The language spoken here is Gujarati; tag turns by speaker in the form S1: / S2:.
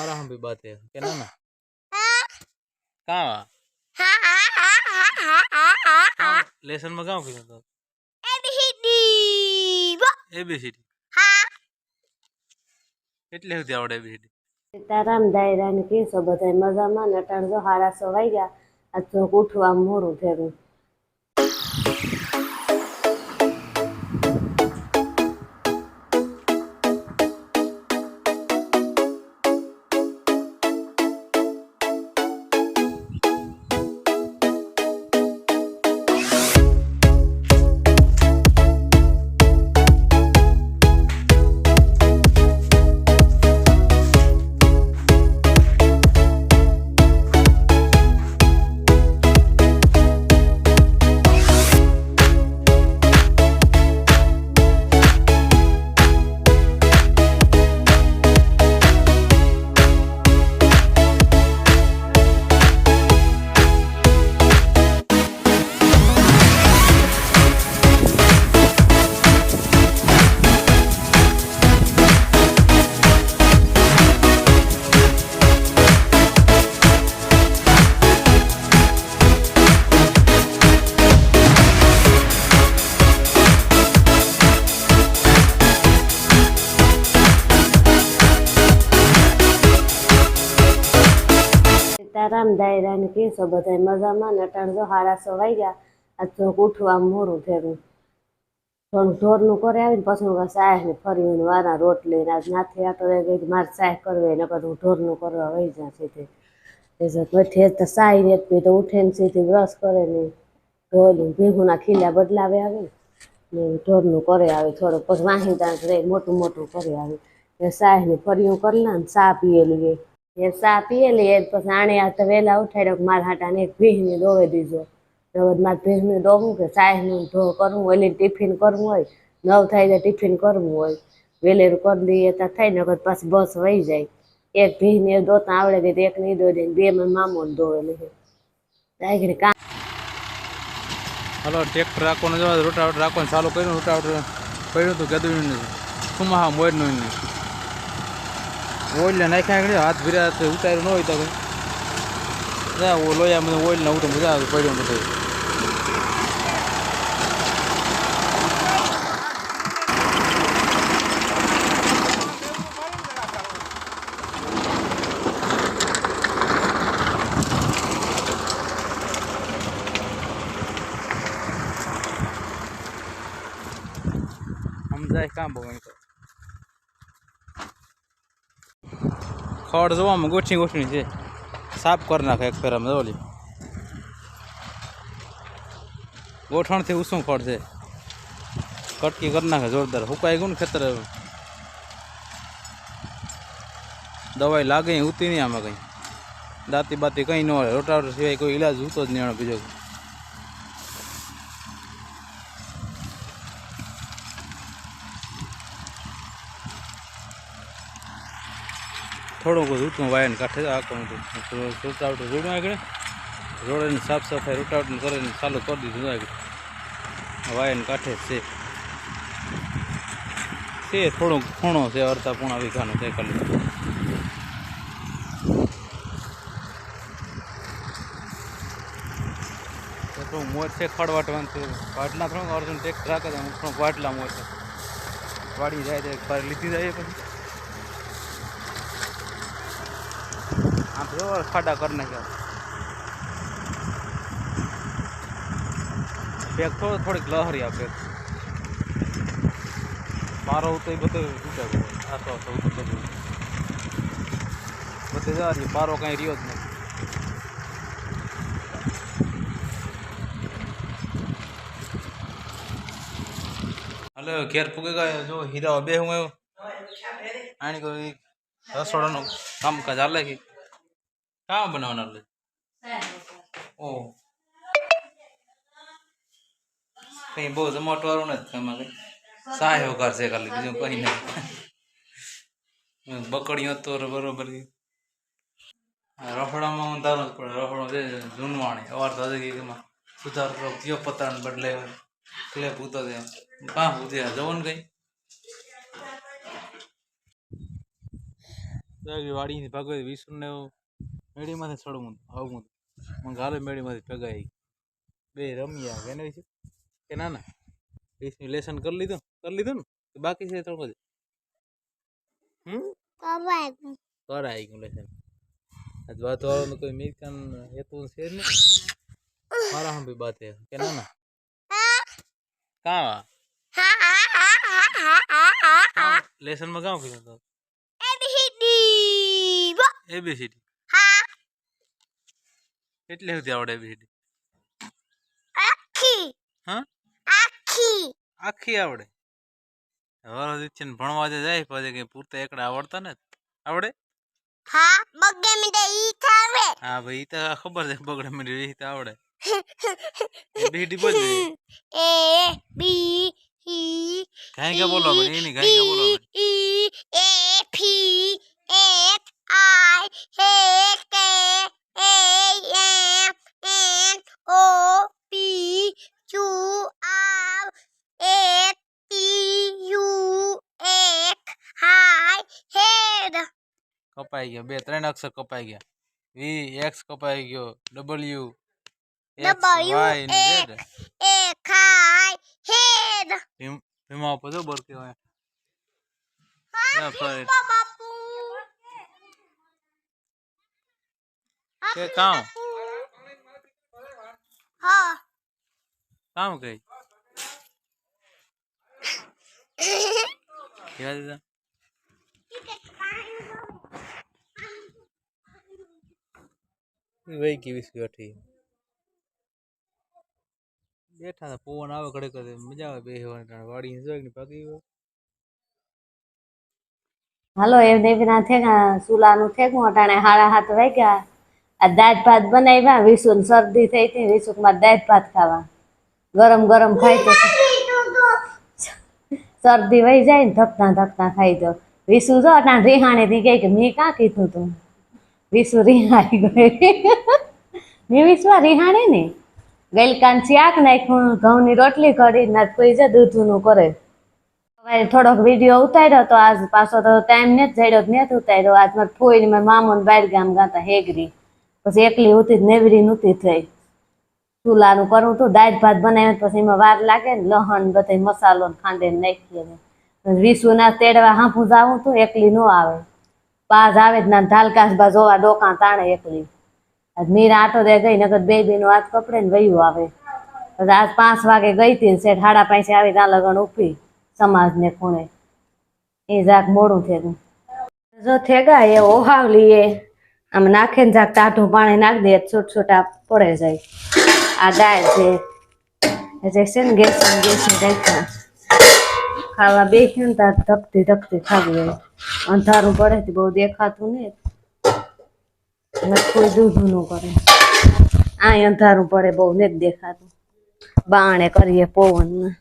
S1: મારા હમ ભી બાત હે કે ના ના. કા લેસનમાં કામ કીધું તો? એબીસીડી. એબીસીડી. હા. એટલે સુધી આવડે એબીસીડી.
S2: સીતારામ દાયરાની કેસો બધા મજામાં? નટાણ જો હારા સોવાઈ ગયા. આજ તો ઉઠવા મોરું ફેરું સીતારામ દાયરા ને કેસો બધા મજામાં? ને જો હાડા સો વાગ્યા આજ થોડુંક ઉઠવા મોરું થયું. થોડું ઢોરનું કરે આવીને પછી હું સાહેબ ને ફરી ને વારા રોટ લઈને આજ નાથી આટો રહી ગઈ, મારે સાહેબ કરવી ને હું ઢોરનું કરવા વહી જા સીધી પછી તો સાઈ રેત પી તો ઉઠે ને સીધી બ્રશ કરે ને ઢોરનું ભેગુના ખીલા બદલાવે આવે ને ઢોરનું કરે આવે થોડું પછી વાહી દાંત રહી મોટું મોટું કરે આવે. એ ને ફરી કરી લે ને સા પીએ લઈએ. એ સા પીએ લઈએ પછી આણે આ તો વહેલા ઉઠાડ્યો મારા હાટાને એક ભીહને દોવે દીધો. હવે મારે ભીહને દોવું કે સાહેબનું ઢો કરવું હોય એટલે ટિફિન કરવું હોય, નવ થાય તો ટિફિન કરવું હોય. વેલેરું કરી દઈએ તો થાય ને પાછી બસ વહી જાય. એક ભીહને દોતા આવડે કે એક નહીં દઈને બે માં મામોને દોવે લાગીને કામ
S1: હલો, ટ્રેક્ટર રાખવાનું જવા રોટાવટર રાખવાનું ચાલુ કર્યું રોટાવટ કર્યું હતું ગદું સુમાહા મોરનું ઓઇલ નાખ્યા આગળ હાથ ભર્યા તો ઉતાર્યું ન હોય તો કંઈ જા ઓ લોયા મને ઓઇલ ના ઉઠે મજા આવે પડ્યું બધું સમજાય કામ બહુ ખડ જોવામાં ગોઠી ગોઠણી છે. સાફ કરી નાખે એક ફેરામાં ઓલી ગોઠણથી ઉસું ખડ છે. કટકી કરી નાખે જોરદાર. હુકાઈ ગયું ખેતર. દવાઈ લાગે, ઉતી નહીં આમાં કંઈ. દાંતી બાતી કંઈ ન હોય. રોટાવટર સિવાય કોઈ ઈલાજ ઉતો જ નહીં બીજો. થોડુંક રૂટનું વાયન કાઢે આખું રૂટાવટ રોડમાં આગળ. રોડની સાફ સફાઈ રોટાવટર કરીને ચાલુ કરી દીધું આગળ. વાયન કાંઠે છે. છે થોડોક ખૂણો છે, અડધા પૂણા વીઘાનો છે ખાલી. થોડું મોર છે ખડવાટવાનું પાટલા થોડું અર્જુન ટેક રાખે થોડુંક પાટલા મોર છે. વાડી જાય પાર લીધી જાય પછી. આમ જો ખાડા કરી નાખ્યા. પેક થોડો, થોડીક લહરી આપે. મારો તો એ બધો તૂટે આસો આસો ગયો બધે. જવા દે પારો કાંઈ રહ્યો જ નથી. હલો ઘેર પૂગે ગયા. જો હીરા બે હું આવ્યો આણી કોઈ રસોડાનું કામકાજ હાલે કે? કામ બનાવવાના લે ઓ કઈ બહુ જમાટ વાળું નથી તમારે કઈ કરશે છે ખાલી બીજું કઈ નહીં બકડીઓ તો બરોબર રફડામાં હું તારું જ પડે રફડો છે જૂનવાણી અવાર તો હજી સુધાર કરો કયો પતરાને બદલે એટલે પૂતો છે કાં ઉતર્યા જવું ને કઈ જાગી ભાગવત ભાગવે મેળીમાંથી મું આવું મને ગાલે મેળીમાંથી ભગાઈ બે રમ્યા એને વિશે કે ના ના વીસનું લેસન કરી લીધું કરી લીધું ને? બાકી છે થોડું બધું. હમ? કરાઈ ગયું. લેસન આજ વાત વાળો કોઈ મીરકાન હેતુ છે નહીં. મારા હમ બી બાત હે કે ના ના કાં લેસનમાં કામ કીધું તો? એબીસીડી કેટલી સુધી આવડે એબીસીડી હા? આખી. આવડે. હવે છે ને ભણવા જે જાય પછી કઈ પૂરતા એકડા આવડતા ને? આવડે? હા ભાઈ ઈ તો ખબર છે બગડે મને ઈ તો આવડે. એબીસીડી બોલ કાંઈ કા બોલો આપણે એની કાઈ કે બોલો આપણે કપાઈ ગયો બે ત્રણ અક્ષર કપાઈ ગયા વી એક્સ કપાઈ ગયો W
S3: A.
S1: Z
S3: Head.
S1: Bhim- Bhima ઉપર જો બોલ કેવાય ના, ફરી. કે કામ?
S3: હા.
S1: કામ કઈ? કેવા દીધા? વહી ગઈ વીસ બેઠી બેઠા પવન આવે ઘડે ઘડે મજા આવે બેસવાની વાડી જોઈ ને પાકી ગયો.
S2: હાલો એ દેવીના થેગા સુલાનું થેગું અટાણે હાડા હાથ વાગ્યા. આ દાળ ભાત બનાવ્યા વિસુને શરદી થઈ હતી વિસુકમાં દાળ ભાત ખાવા. ગરમ ગરમ ખાઈ તો શરદી વહી જાય ને ધકતા ધકતા ખાઈ દો. વિસુ જો અટાણે રિહાણી થી ગઈ કે મેં કાં કીધું તું? વિસુ રિહાણી ગઈ. મેં વિશ્વા રિહાણી ને? ગઈકાન શાક નાખ્યું ઘઉંની રોટલી કરી ના કોઈ છે દૂધનું કરે. હવે થોડોક વીડિયો ઉતાર્યો તો આજ પાછો તો ટાઈમ ને જ જડ્યો ને જ ઉતાર્યો. આજ મારે ફોઈ મારા મામો ને બાર ગામ ગાતા હેગરી. પછી એકલી ઉતી નેવરી નહોતી થઈ. ચૂલાનું કરવું તો દાળ ભાત બનાવ્યું પછી એમાં વાર લાગે ને લહણ બધે મસાલો ને ખાંડે નાખીએ વિસુ ના તેડવા હાંફું જાવું તો એકલી નો આવે. પાસ આવે જ ના ધાલકાસ બા જોવા ડોકા તાણે એકલી. મીરા આટો દે ગઈ નગર બે બેનો હાથ કપડે ને વયું આવે. આજ પાંચ વાગે ગઈ હતી ને શેઠ સાડા પાંચે આવી ત્યાં લગન ઉપી સમાજને ખૂણે. એ જાક મોડું થયું જો થેગા એ ઓહાવલી એ. આમ નાખે ને જાક ટાઢું પાણી નાખી દે, છૂટ છૂટા પડે જાય. આ દાળ છે. જે ગેસ ગેસ ખાવા બેસી ને ત્યાં ધકતી ધકતી ખાવી હોય અંધારું પડે તો બહુ દેખાતું નહીં. કોઈ દૂધું ન કરે. આ અંધારું પડે બહુ નથી દેખાતું. બાણે કરીએ પવનમાં.